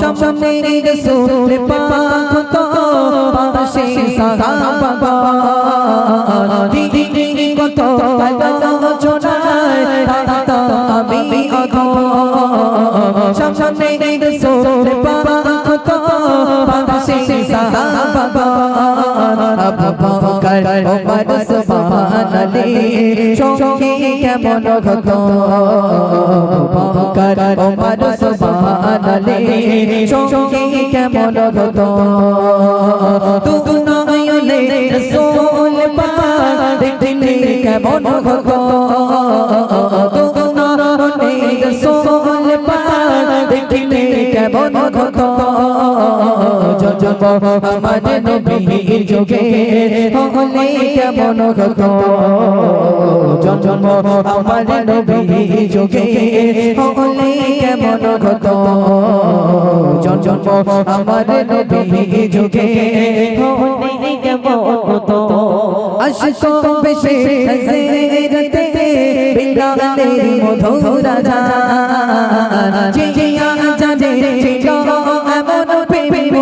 সামনে রসুল পাক তো পাশে সাহাবা দিনে কত আলোচনায় দেখো আমি অধ সামনে রসুল পাক তো পাশে সাহাবা বকর ওমর সুবহানাল্লাহ সঙ্গে কেমন আবু বকর সঙ্গে কেমন হত? দুগুণ নয়নে সোল পাক দেখলে কেমন হত? দুগুণ নয়নে সোল পাক দেখলে কেমন হত? জন্ম আমার নবীর যোগে হলে কেমন হতো? জন্ম আমার নবীর যোগে হলে কেমন হতো? জন্ম আমার নবীর যোগে হলে বেশে হজরতে বিলালের মধুর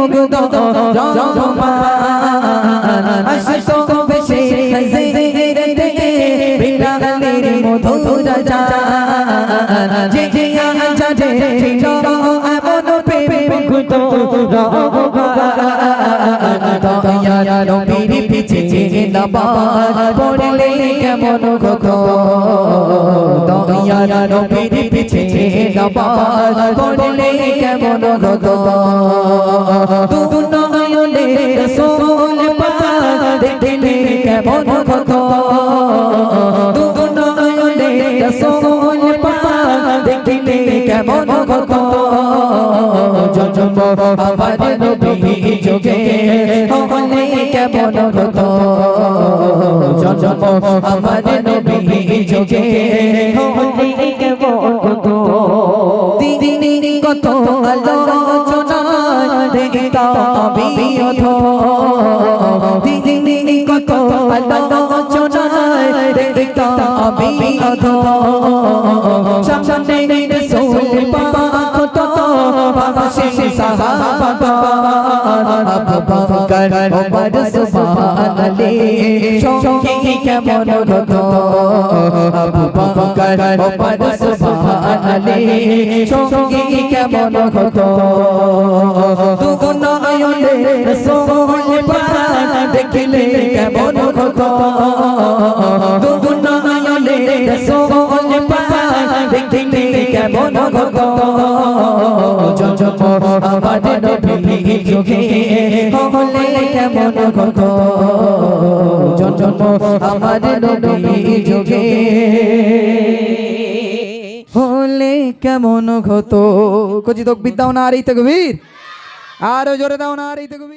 মুগ্ধ আশিকো বেশে হজরতে বিলালের মধুর রাজা জিয়া জানে ছিল এমন প্রেম মুগ্ধ নামাজ পড়লে কেমন গো দয়া নবীর পিছে নামাজ পড়লে কেমন গো তু নয়নে রাসূল পাক দেখলে কেমন গো তু নয়নে দেখলে কেমন গো যোগে কেমন হতো? জন্ম আমার নবী যোগে হলে কেমন হতো দিনে কত আলোচনা দেখতা আমি অধ দিনে কত আলোচনা দেখতা আমি অধ সামনে রসুল পাক তো পাশে সাহাবা বকর ওমর সুবহানাল্লাহ। সঙ্গে কেমন হতো আবু বকর ওমর সুবহানাল্লাহ। সঙ্গে কেমন হতো তু নয়নে রাসূল পাক দেখলে কেমন হতো তু নয়নে রাসূল পাক দেখলে কেমন হতো কেমন ঘত তো বিদ্যাও না আর এই তো গভীর আরও জোরে দাও না আর এই তো গভীর